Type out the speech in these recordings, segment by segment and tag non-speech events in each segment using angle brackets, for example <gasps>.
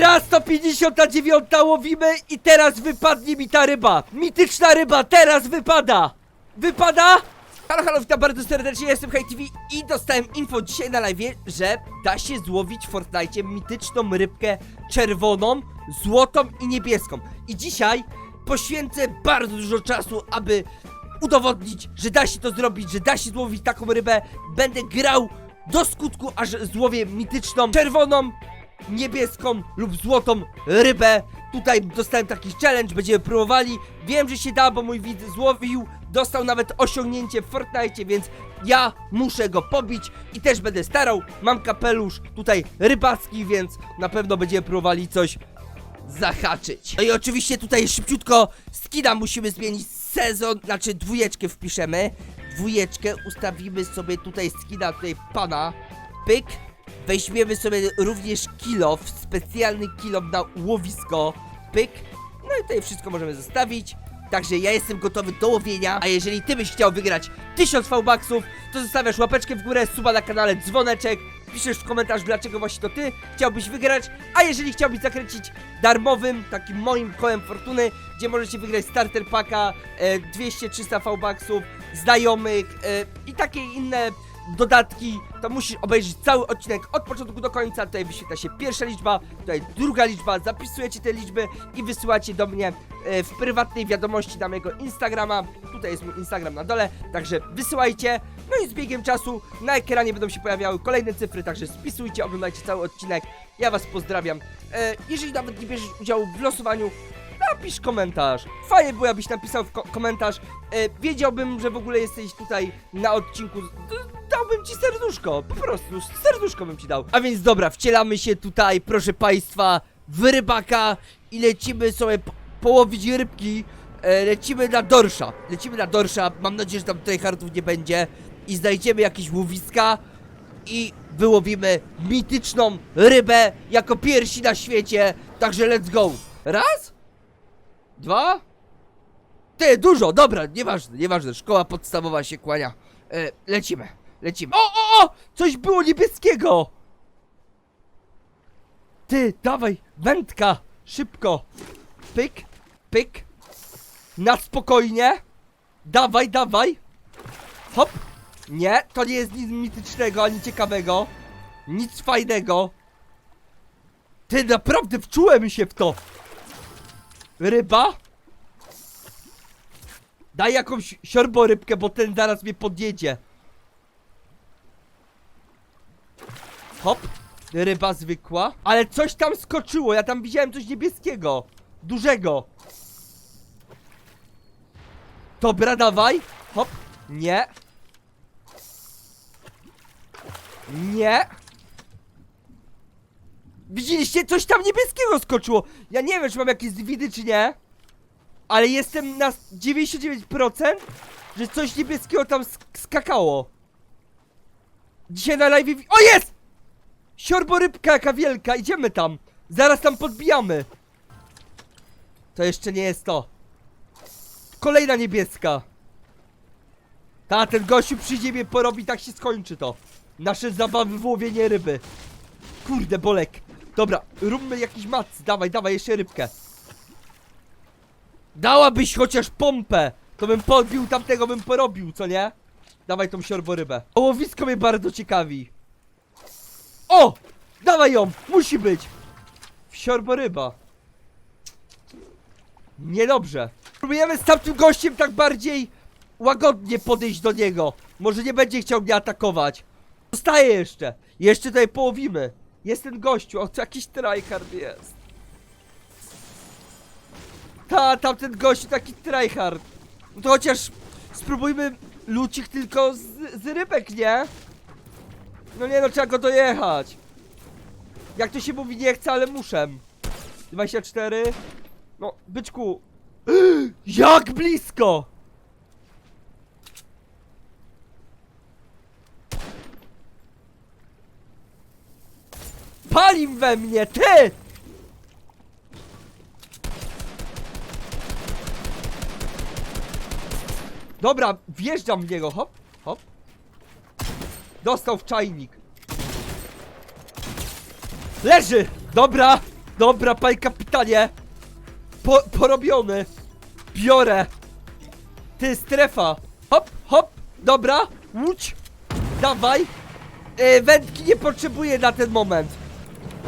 Raz 159 łowimy i teraz wypadnie mi ta ryba. Mityczna ryba teraz wypada. Wypada? Halo, halo, witam bardzo serdecznie, jestem HeyTV i dostałem info dzisiaj na live, że da się złowić w Fortnite mityczną rybkę czerwoną, złotą i niebieską. I dzisiaj poświęcę bardzo dużo czasu, aby udowodnić, że da się to zrobić, że da się złowić taką rybę. Będę grał do skutku, aż złowię mityczną, czerwoną, niebieską lub złotą rybę. Tutaj dostałem taki challenge, będziemy próbowali. Wiem, że się da, bo mój widz złowił, dostał nawet osiągnięcie w Fortnite, więc ja muszę go pobić i też będę starał. Mam kapelusz tutaj rybacki, więc na pewno będziemy próbowali coś zahaczyć. No i oczywiście tutaj szybciutko skina musimy zmienić sezon, znaczy dwójeczkę wpiszemy. Dwójeczkę ustawimy sobie tutaj skina tutaj pana. Pyk. Weźmiemy sobie również kilof, specjalny kilof na łowisko. Pyk. No i tutaj wszystko możemy zostawić. Także ja jestem gotowy do łowienia, a jeżeli ty byś chciał wygrać 1000 V-Bucksów, to zostawiasz łapeczkę w górę, suba na kanale, dzwoneczek, piszesz w komentarz, dlaczego właśnie to ty chciałbyś wygrać, a jeżeli chciałbyś zakręcić darmowym, takim moim kołem fortuny, gdzie możecie wygrać starter packa, e, 200-300 V-Bucksów, znajomych e, i takie inne dodatki, to musisz obejrzeć cały odcinek od początku do końca. Tutaj wyświetla się pierwsza liczba, tutaj druga liczba, zapisujecie te liczby i wysyłacie do mnie e, w prywatnej wiadomości na mojego Instagrama. Tutaj jest mój Instagram na dole, także wysyłajcie. No i z biegiem czasu na ekranie będą się pojawiały kolejne cyfry, także spisujcie, oglądajcie cały odcinek. Ja was pozdrawiam. E, jeżeli nawet nie bierzesz udziału w losowaniu, napisz komentarz. Fajnie było, abyś napisał ko komentarz. E, wiedziałbym, że w ogóle jesteś tutaj na odcinku. Dałbym ci serduszko, po prostu. Serduszko bym ci dał. A więc dobra, wcielamy się tutaj, proszę państwa, w rybaka i lecimy sobie po połowić rybki. E, lecimy na dorsza. Lecimy na dorsza. Mam nadzieję, że tam tutaj hardów nie będzie. I znajdziemy jakieś łowiska i wyłowimy mityczną rybę jako pierwsi na świecie. Także let's go. Raz? Dwa? Ty, dużo, dobra, nieważne, nieważne, szkoła podstawowa się kłania. E, lecimy, lecimy. O, o, o! Coś było niebieskiego! Ty, dawaj, wędka, szybko. Pyk, pyk. Na spokojnie. Dawaj, dawaj. Hop. Nie, to nie jest nic mitycznego, ani ciekawego. Nic fajnego. Ty, naprawdę wczułem się w to. Ryba? Daj jakąś siorborybkę, bo ten zaraz mnie podjedzie. Hop. Ryba zwykła. Ale coś tam skoczyło, ja tam widziałem coś niebieskiego. Dużego. Dobra, dawaj. Hop. Nie. Nie. Widzieliście? Coś tam niebieskiego skoczyło. Ja nie wiem, czy mam jakieś widy, czy nie. Ale jestem na 99%, że coś niebieskiego tam sk skakało. Dzisiaj na live... O jest! Siorborybka jaka wielka, idziemy tam. Zaraz tam podbijamy. To jeszcze nie jest to. Kolejna niebieska. Ta, ten gościu przyjdzie mnie porobi, tak się skończy to. Nasze zabawy w łowienie ryby. Kurde, bolek. Dobra, róbmy jakiś mac. Dawaj, dawaj, jeszcze rybkę. Dałabyś chociaż pompę. To bym podbił tamtego, bym porobił, co nie? Dawaj tą siorborybę. Łowisko mnie bardzo ciekawi. O! Dawaj ją! Musi być! Siorboryba. Niedobrze. Próbujemy z tamtym gościem tak bardziej łagodnie podejść do niego. Może nie będzie chciał mnie atakować. Zostaje jeszcze. Jeszcze tutaj połowimy. Jest ten gościu, o to jakiś tryhard jest. Ta, tamten gościu taki tryhard. No to chociaż spróbujmy lucik tylko z, z rybek, nie? No nie no, trzeba go dojechać. Jak to się mówi, nie chcę, ale muszę. 24. No, byczku. <gasps> Jak blisko! Palim we mnie, ty! Dobra, wjeżdżam w niego, hop, hop. Dostał w czajnik. Leży! Dobra! Dobra, panie kapitanie. Po, porobiony. Biorę. Ty, strefa. Hop, hop. Dobra. Łódź. Dawaj. E, wędki nie potrzebuję na ten moment.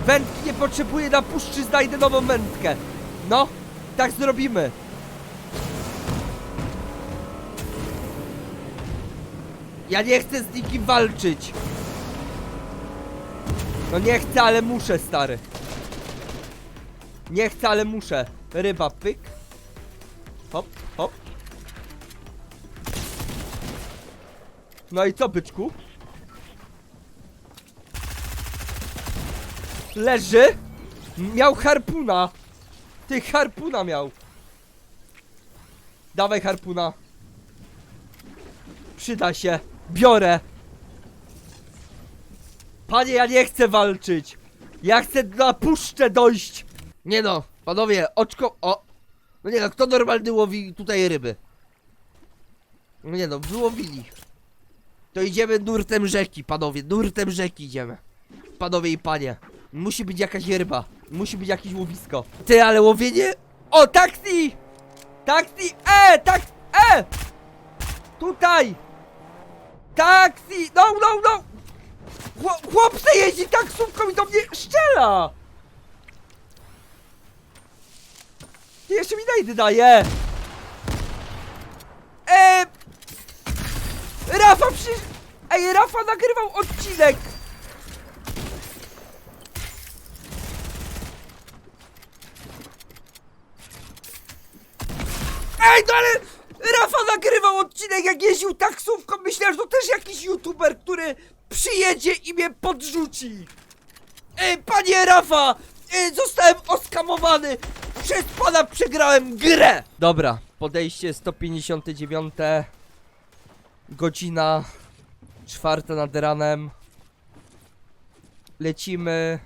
Wędki nie potrzebuję na puszczy, znajdę nową wędkę. No, tak zrobimy. Ja nie chcę z nikim walczyć. No nie chcę, ale muszę, stary. Nie chcę, ale muszę. Ryba, pyk. Hop, hop. No i co, byczku? Leży. Miał harpuna. Ty harpuna miał. Dawaj harpuna. Przyda się. Biorę. Panie, ja nie chcę walczyć. Ja chcę na puszczę dojść. Nie no, panowie, oczko... O! No nie no, kto normalny łowi tutaj ryby? No nie no, wyłowili. To idziemy nurtem rzeki, panowie, nurtem rzeki idziemy. Panowie i panie. Musi być jakaś ryba. Musi być jakieś łowisko. Ty, ale łowienie... O, taksi! Taksi! E, tak... E! Tutaj! Taksi! No, no, no! Chłop, chłopcy jeździ taksówką i do mnie szczela! Ty jeszcze mi najdy daje! Eee... Rafa przecież... Ej, Rafa nagrywał odcinek! Ej, no ale... Rafa nagrywał odcinek jak jeździł taksówką, myślę, że to też jakiś youtuber, który przyjedzie i mnie podrzuci! Ej, panie Rafa! Ej, zostałem oskamowany! Przez pana przegrałem grę! Dobra, podejście 159 Godzina Czwarta nad ranem Lecimy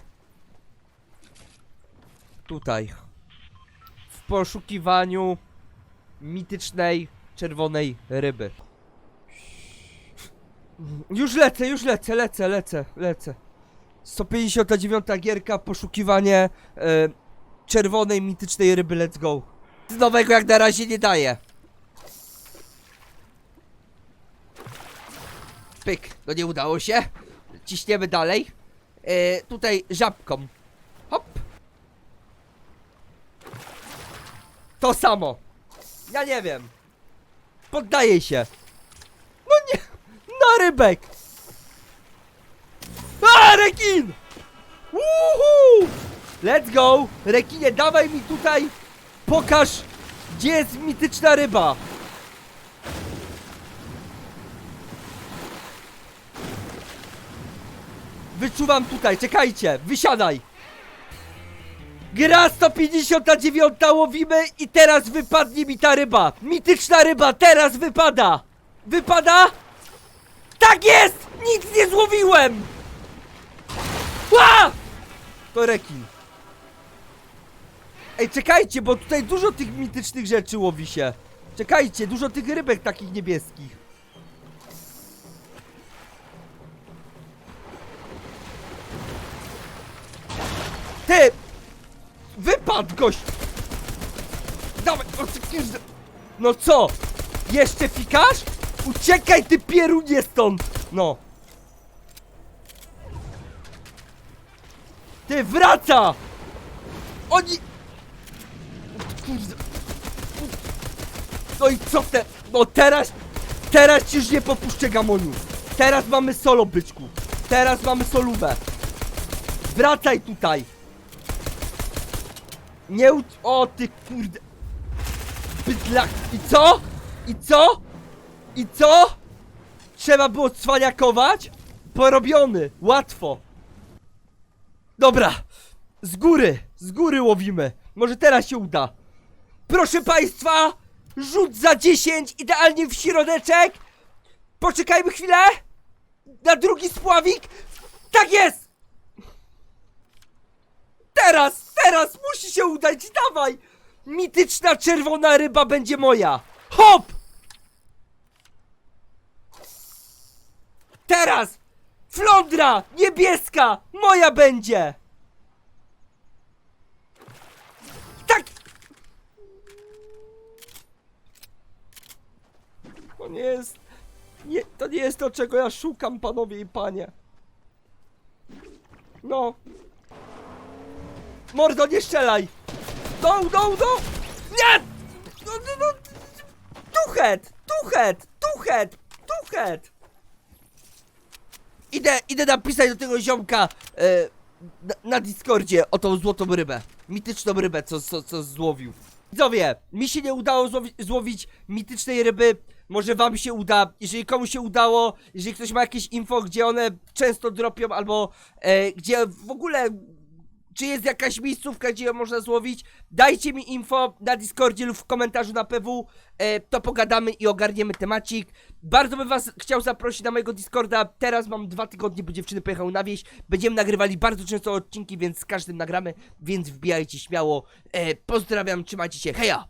Tutaj W poszukiwaniu Mitycznej Czerwonej ryby Już lecę, już lecę, lecę, lecę, lecę 159 gierka, poszukiwanie e, czerwonej mitycznej ryby, let's go. Z nowego jak na razie nie daje. Pyk, no nie udało się. Ciśniemy dalej. E, tutaj żabką. Hop. To samo. Ja nie wiem. Poddaję się. No nie. Na rybek. A, rekin! Woohoo! Let's go! Rekinie, dawaj mi tutaj, pokaż, gdzie jest mityczna ryba. Wyczuwam tutaj, czekajcie, wysiadaj. Gra 159 łowimy i teraz wypadnie mi ta ryba. Mityczna ryba teraz wypada. Wypada? Tak jest! Nic nie złowiłem! Ła! To rekin. Ej, czekajcie, bo tutaj dużo tych mitycznych rzeczy łowi się. Czekajcie, dużo tych rybek takich niebieskich. Ty! Wypadł gość! Dawaj, o ty kurde. No co? Jeszcze fikasz? Uciekaj ty pierunie stąd! No. Ty wraca! Oni... Kurde. No i co te... No teraz... Teraz ci już nie popuszczę gamoniu. Teraz mamy solo, byczku. Teraz mamy solówę. Wracaj tutaj. Nie u... O ty kurde. Bydlak. I co? I co? I co? Trzeba było cwaniakować? Porobiony. Łatwo. Dobra, z góry, z góry łowimy. Może teraz się uda. Proszę państwa, rzut za 10, idealnie w środeczek. Poczekajmy chwilę. Na drugi spławik. się udać, dawaj! Mityczna czerwona ryba będzie moja! Hop! Teraz! Flądra! Niebieska! Moja będzie! Tak! To nie jest... Nie, to nie jest to, czego ja szukam, panowie i panie. No, Mordo, nie strzelaj! No, no, no! Nie! No, no, no! Tuchet! Tuchet! Tuchet! Tuchet! Idę, idę napisać do tego ziomka e, na, na Discordzie o tą złotą rybę. Mityczną rybę, co, co, co złowił. Widzowie, mi się nie udało złowi, złowić mitycznej ryby. Może wam się uda. Jeżeli komuś się udało, jeżeli ktoś ma jakieś info, gdzie one często dropią, albo e, gdzie w ogóle czy jest jakaś miejscówka, gdzie ją można złowić? Dajcie mi info na Discordzie lub w komentarzu na PW, e, to pogadamy i ogarniemy temacik. Bardzo bym was chciał zaprosić na mojego Discorda, teraz mam dwa tygodnie, bo dziewczyny pojechały na wieś. Będziemy nagrywali bardzo często odcinki, więc z każdym nagramy, więc wbijajcie śmiało. E, pozdrawiam, trzymajcie się, heja!